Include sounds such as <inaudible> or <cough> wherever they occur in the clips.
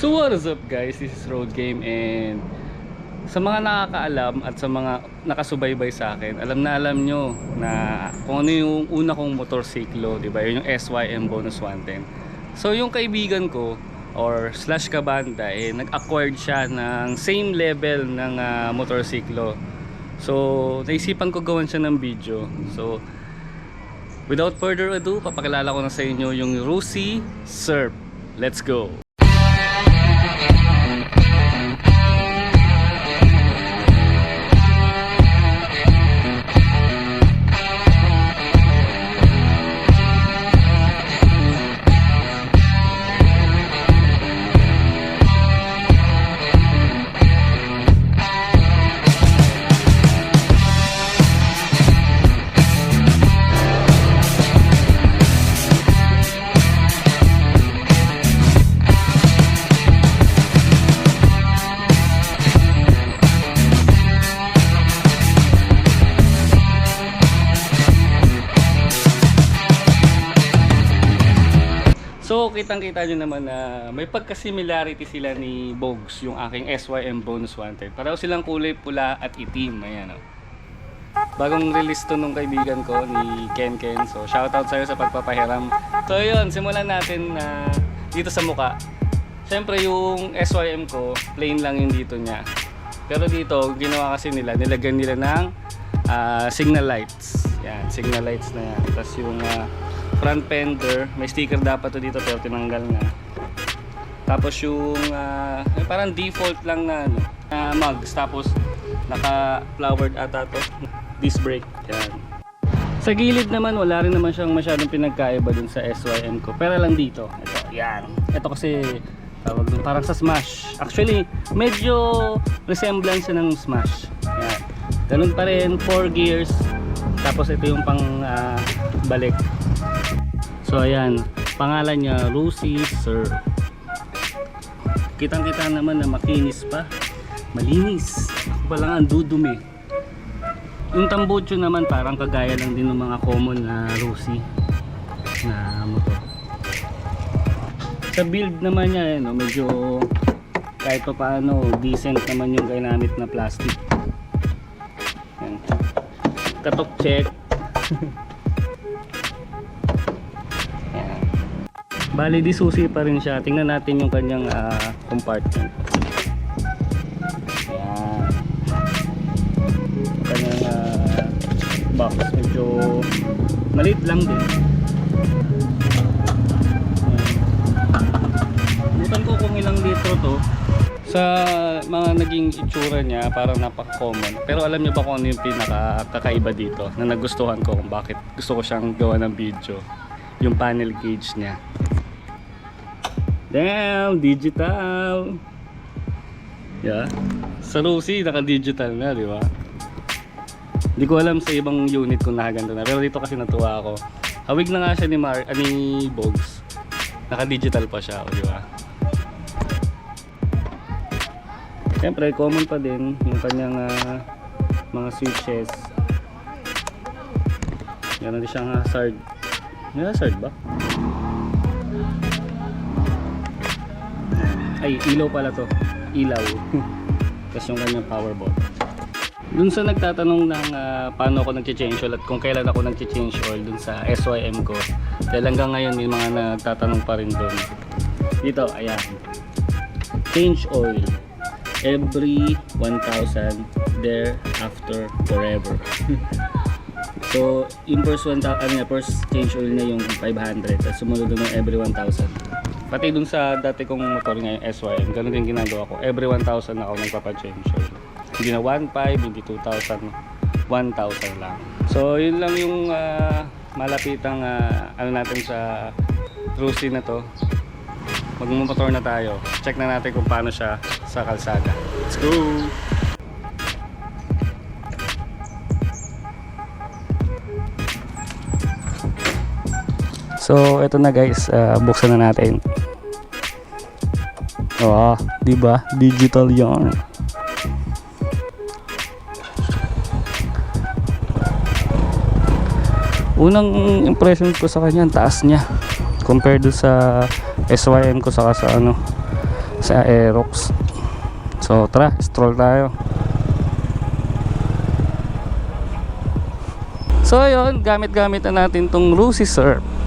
So what is up guys? This is Road Game and sa mga nakakaalam at sa mga nakasubaybay sa akin, alam na alam nyo na kung ano yung una kong motorsiklo, di ba? Yun yung SYM Bonus 110. So yung kaibigan ko or slash kabanda eh nag-acquired siya ng same level ng ah, motorsiklo. So naisipan ko gawan siya ng video. So without further ado, papakilala ko na sa inyo yung Rusi Surf. Let's go! So, kitang-kita nyo naman na may pagka-similarity sila ni Bogs, yung aking SYM Bonus 110. Pareho silang kulay pula at itim. Ayan, oh. Bagong release to nung kaibigan ko ni Ken Ken. So, shoutout sa'yo sa pagpapahiram. So, yun, simulan natin na dito sa muka. Siyempre, yung SYM ko, plain lang yung dito niya. Pero dito, ginawa kasi nila, nilagyan nila ng ah, signal lights. Yan, signal lights na yan. Tapos yung ah, front fender, may sticker dapat to dito pero tinanggal na. Tapos yung eh, parang default lang na ano, na mugs. Tapos naka flowered ata to. Disc brake. Yan. Sa gilid naman, wala rin naman siyang masyadong pinagkaiba dun sa SYM ko. Pero lang dito. Ito, yan. Ito kasi tawag dun, parang sa Smash. Actually, medyo resemblance siya ng Smash. Yan. Ganun pa rin, 4 gears. Tapos ito yung pang ah, balik. So ayan, pangalan niya Lucy Sir. Kitang-kita naman na makinis pa. Malinis. Walang ang dudumi. Yung tambocho naman parang kagaya lang din ng mga common na Rusi na motor. Sa build naman niya, eh, no, medyo kahit pa paano decent naman yung ginamit na plastic. Yan. Katok check. <laughs> Bali di susi pa rin siya. Tingnan natin yung kanyang ah, compartment. Yan. Yung kanyang ah, box medyo maliit lang din. Butan ko kung ilang litro to. Sa mga naging itsura niya, parang napaka-common. Pero alam niyo ba kung ano yung pinaka-kakaiba dito na nagustuhan ko kung bakit gusto ko siyang gawa ng video? Yung panel gauge niya. Damn, digital. Yeah. Sa Rusi, naka-digital na, di ba? Hindi ko alam sa ibang unit kung nakaganto na. Pero dito kasi natuwa ako. Hawig na nga siya ni, Mar ah, ni Bogs. Naka-digital pa siya, o, di ba? Siyempre, common pa din yung kanyang ah, mga switches. Meron din siyang hazard. May hazard ba? Ay, ilaw pala to. Ilaw. <laughs> Tapos yung kanyang power button. Dun sa nagtatanong ng ah, paano ako nag-change oil at kung kailan ako nag-change oil dun sa SYM ko. Dahil hanggang ngayon may mga nagtatanong pa rin dun. Dito, ayan. Change oil every 1,000 thereafter forever. <laughs> so, yung first 1,000, ano first change oil na yung 500. Tapos sumunod yung every 1,000. Pati dun sa dati kong motor nga yung SYM, ganun din ginagawa ko. Every 1,000 na ako nagpapa-change oil. Hindi na 1,500, hindi 2,000, 1,000 lang. So, yun lang yung ah, malapitang ah, ano natin sa Rusi na to. Magmumotor na tayo. Check na natin kung paano siya sa kalsada. Let's go! So, ito na guys, ah, buksan na natin. Oh, 'di ba? Digital 'yan. Unang impression ko sa kanya, taas niya. Compared do sa SYM ko saka sa ano sa Aerox. So tara, stroll tayo. So ayun, gamit-gamit na natin tong Lucy Surf.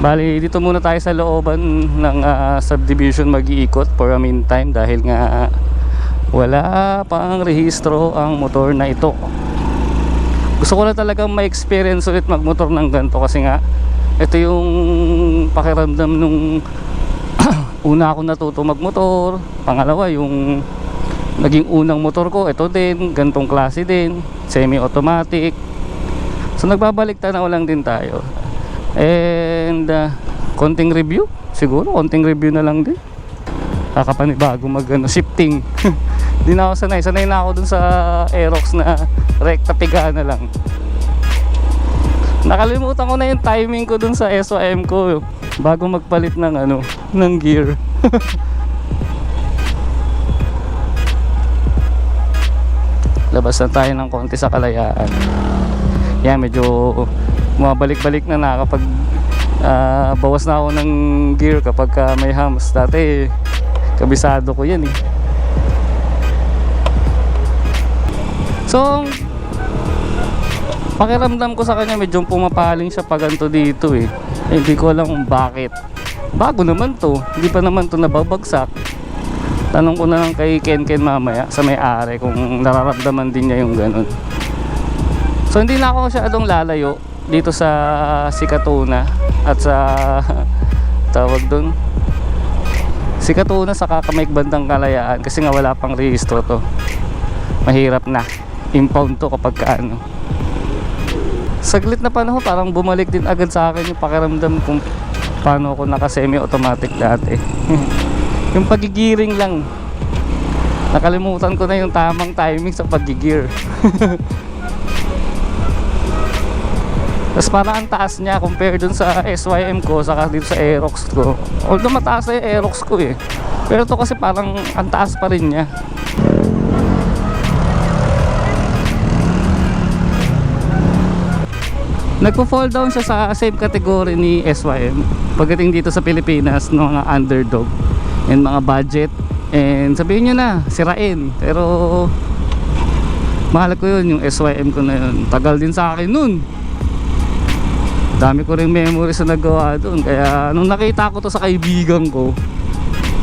Bali, dito muna tayo sa looban ng ah, subdivision mag-iikot for a meantime dahil nga wala pang rehistro ang motor na ito. Gusto ko na talagang ma-experience ulit magmotor ng ganito kasi nga ito yung pakiramdam nung <clears throat> una ako natuto magmotor, pangalawa yung naging unang motor ko, ito din, gantong klase din, semi-automatic. So nagbabalik tanaw lang din tayo. And uh, konting review, siguro konting review na lang din. Kakapanibago mag ano, shifting. <laughs> Hindi na ako sanay, sanay na ako dun sa Aerox na rekta piga na lang. Nakalimutan ko na yung timing ko dun sa SYM ko bago magpalit ng ano, ng gear. <laughs> Labas na tayo ng konti sa kalayaan. Yan, medyo bumabalik-balik na na kapag ah, bawas na ako ng gear kapag ah, may hams. Dati, kabisado ko yan eh. So, pakiramdam ko sa kanya medyo pumapaling siya pag ganito dito eh. Eh, Hindi ko alam bakit. Bago naman to, hindi pa naman to nababagsak. Tanong ko na lang kay Ken Ken mamaya sa may-ari kung nararamdaman din niya yung ganun. So hindi na ako siya adong lalayo dito sa Sikatuna at sa <laughs> tawag doon Sikatuna sa Kakamig bandang Kalayaan kasi nga wala pang rehistro to. Mahirap na. Impound to kapag ka ano. Saglit na panahon parang bumalik din agad sa akin yung pakiramdam kung paano ako naka semi-automatic dati. <laughs> yung pagigiring lang. Nakalimutan ko na yung tamang timing sa pagigear. <laughs> Tapos parang ang taas niya compare dun sa SYM ko saka dito sa Aerox ko. Although mataas na yung Aerox ko eh. Pero to kasi parang ang taas pa rin niya. Nagpo-fall down siya sa same category ni SYM. Pagdating dito sa Pilipinas ng mga underdog and mga budget and sabihin nyo na sirain pero mahal ko yun yung SYM ko na yun tagal din sa akin nun dami ko rin memories na nagawa doon kaya nung nakita ko to sa kaibigan ko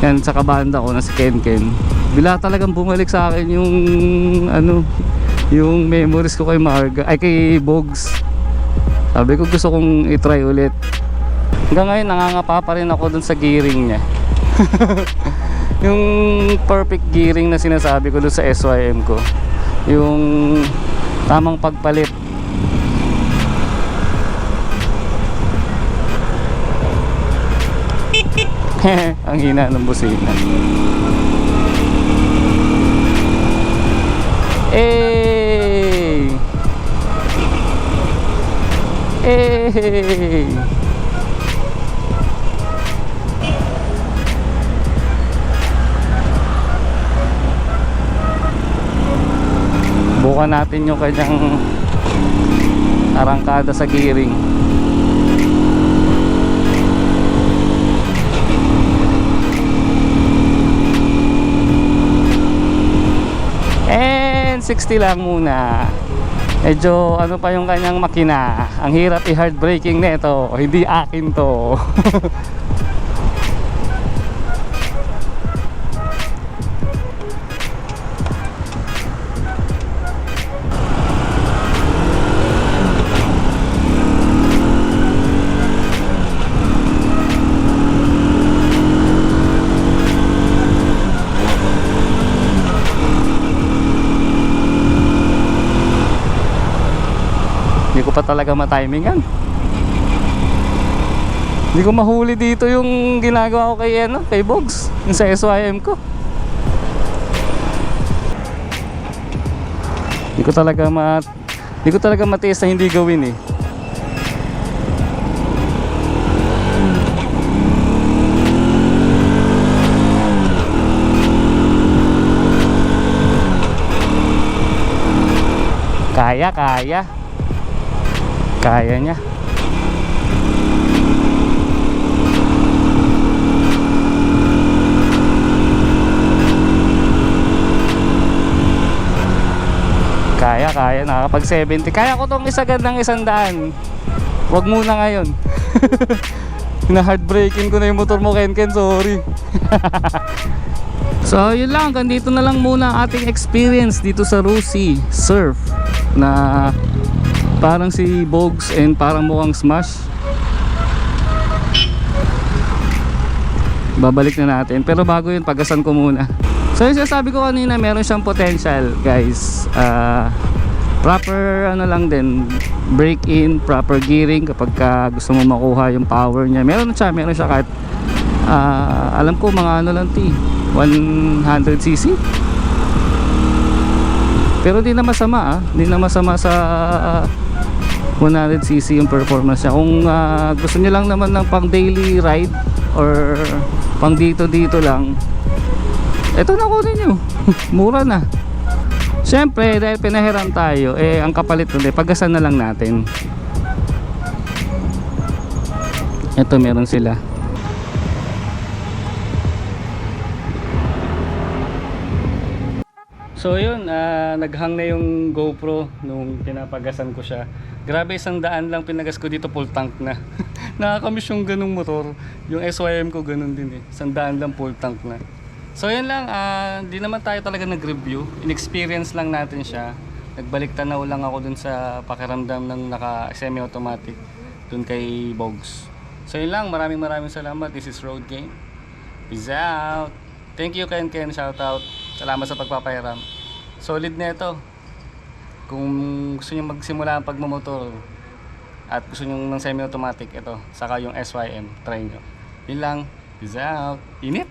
yan sa kabanda ko na si Ken Ken bila talagang bumalik sa akin yung ano yung memories ko kay Marga ay kay Bogs. Sabi ko gusto kong itry ulit. Hanggang ngayon nangangapa pa rin ako dun sa gearing niya. <laughs> Yung perfect gearing na sinasabi ko dun sa SYM ko. Yung tamang pagpalit <laughs> ang hina ng busina. Eh! Eh! Bukan natin yung kanyang arangkada sa gearing and 60 lang muna. Medyo ano pa yung kanyang makina. Ang hirap i-hard braking nito hindi akin to <laughs> pa talaga matimingan. Hindi ko mahuli dito yung ginagawa ko kay ano, kay Bogs, yung sa SYM ko. Hindi ko talaga ma Hindi ko talaga matiis na hindi gawin eh. Kaya, kaya kaya niya. Kaya kaya. Nakakapag 70 kaya ko tong isagad ng isang daan. Wag muna ngayon. <laughs> Na heartbreaking ko na yung motor mo Ken Ken. Sorry. <laughs> So yun lang. Dito na lang muna ating experience dito sa Rusi surf na parang si Bogs and parang mukhang Smash. babalik na natin. Pero bago yun pagasan ko muna. So yung sinasabi ko kanina meron siyang potential guys. Ah, proper ano lang din break in proper gearing kapag ka gusto mo makuha yung power niya. Meron siya meron siya kahit ah, alam ko mga ano lang ti 100cc pero di na masama ah. Di na masama sa 100cc yung performance niya. Kung ah, gusto niyo lang naman ng pang daily ride or pang dito dito lang eto na kunin nyo <laughs> mura na. Syempre dahil pinahiram tayo eh ang kapalit nun eh pagasan na lang natin. Eto meron sila So yun, ah, naghang na yung GoPro nung pinapagasan ko siya. Grabe, isang daan lang pinagas ko dito, full tank na. <laughs> Nakakamiss yung ganung motor. Yung SYM ko ganun din eh. Isang daan lang full tank na. So yun lang, ah, di naman tayo talaga nag-review. In-experience lang natin siya. Nagbalik tanaw lang ako dun sa pakiramdam ng naka semi-automatic dun kay Bogs. So yun lang, maraming maraming salamat. This is Road Game. Peace out. Thank you Ken Ken, shout out. Salamat sa pagpapahiram. Solid na ito. Kung gusto niyo magsimula ang pagmamotor at gusto niyo ng semi-automatic, ito, saka yung SYM, try nyo. Yun lang. Peace out. Init!